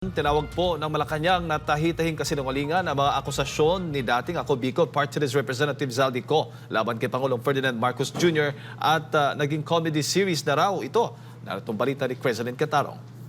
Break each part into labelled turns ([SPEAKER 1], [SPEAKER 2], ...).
[SPEAKER 1] Tinawag po ng Malacanang na tahi-tahing kasinungalingan ang mga akusasyon ni dating ako Bicol Party List Representative Zaldi Co laban kay Pangulong Ferdinand Marcos Jr. at ah, naging comedy series na raw ito. Naritong balita ni President Catarong.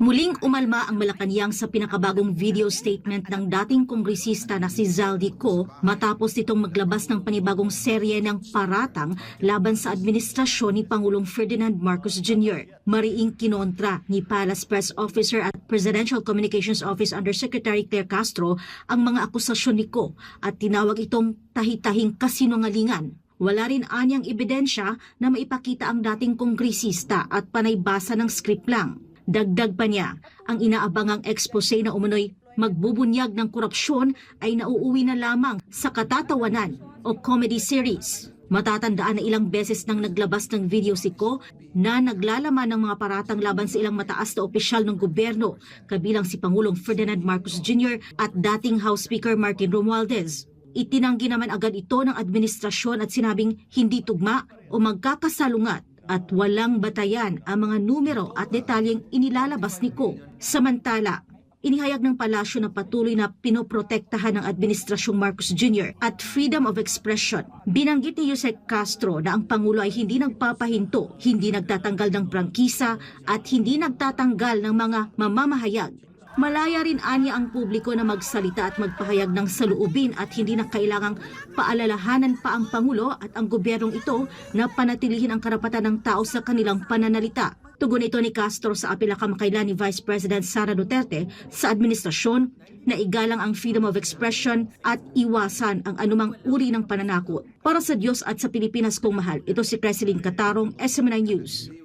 [SPEAKER 2] Muling umalma ang Malacanang sa pinakabagong video statement ng dating kongresista na si Zaldi Co matapos itong maglabas ng panibagong serye ng paratang laban sa administrasyon ni Pangulong Ferdinand Marcos Jr. Mariing kinontra ni Palace Press Officer at Presidential Communications Office Undersecretary Claire Castro ang mga akusasyon ni Co at tinawag itong tahi-tahing kasinungalingan. Wala rin anyang ebidensya na maipakita ang dating kongresista at panay basa ng script lang. Dagdag pa niya, ang inaabangang expose na umano'y magbubunyag ng korupsyon ay nauuwi na lamang sa katatawanan o comedy series. Matatandaan na ilang beses nang naglabas ng video si Ko na naglalaman ng mga paratang laban sa ilang mataas na opisyal ng gobyerno, kabilang si Pangulong Ferdinand Marcos Jr. at dating House Speaker Martin Romualdez. Itinanggi naman agad ito ng administrasyon at sinabing hindi tugma o magkakasalungat at walang batayan ang mga numero at detalyeng inilalabas ni Ko. Samantala, inihayag ng palasyo na patuloy na pinoprotektahan ng Administrasyong Marcos Jr. at freedom of expression. Binanggit ni Jose Castro na ang Pangulo ay hindi nagpapahinto, hindi nagtatanggal ng prangkisa at hindi nagtatanggal ng mga mamamahayag Malaya rin anya ang publiko na magsalita at magpahayag ng saluubin at hindi na kailangang paalalahanan pa ang Pangulo at ang gobyernong ito na panatilihin ang karapatan ng tao sa kanilang pananalita. Tugon ito ni Castro sa apela kamakailan ni Vice President Sara Duterte sa administrasyon na igalang ang freedom of expression at iwasan ang anumang uri ng pananakot. Para sa Diyos at sa Pilipinas kong mahal, ito si President Katarong, SMNI News.